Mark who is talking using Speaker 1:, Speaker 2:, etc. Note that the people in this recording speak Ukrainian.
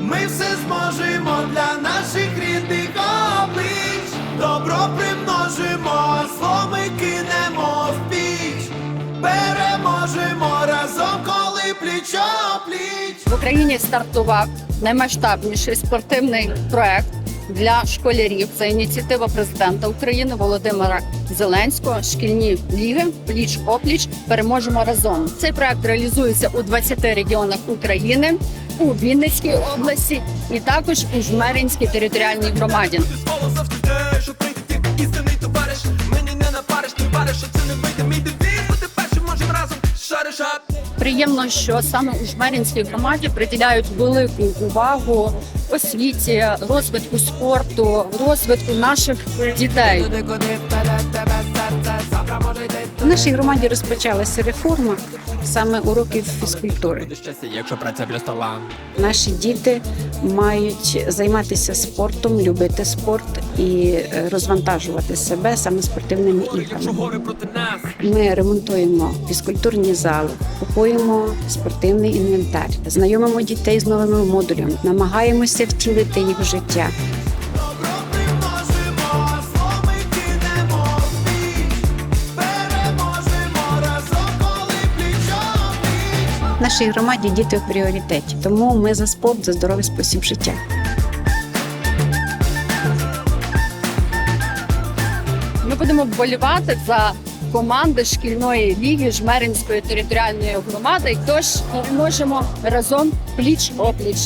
Speaker 1: ми все зможемо для наших рідних облич. Добро примножимо, зло ми кинемо в піч. Переможемо разом, коли пліч пліч.
Speaker 2: В Україні стартував наймасштабніший спортивний проект для школярів. Це ініціатива президента України Володимира Зеленського. Шкільні ліги пліч опліч переможемо разом. Цей проект реалізується у 20 регіонах України. У Вінницькій області і також у Жмеринській територіальній громаді. Приємно, що саме у Жмеринській громаді приділяють велику увагу освіті, розвитку спорту, розвитку наших дітей.
Speaker 3: У нашій громаді розпочалася реформа саме уроків фізкультури.
Speaker 4: Якщо праця.
Speaker 3: Наші діти мають займатися спортом, любити спорт і е, розвантажувати себе саме спортивними іграми. Ми ремонтуємо фізкультурні зали, купуємо спортивний інвентар, знайомимо дітей з новими модулями, намагаємося втілити їх в життя. Нашій громаді діти в пріоритеті, тому ми за спорт, за здоровий спосіб життя.
Speaker 2: Ми будемо вболівати за команди шкільної ліги Жмеринської територіальної громади. Тож ми можемо разом пліч опліч.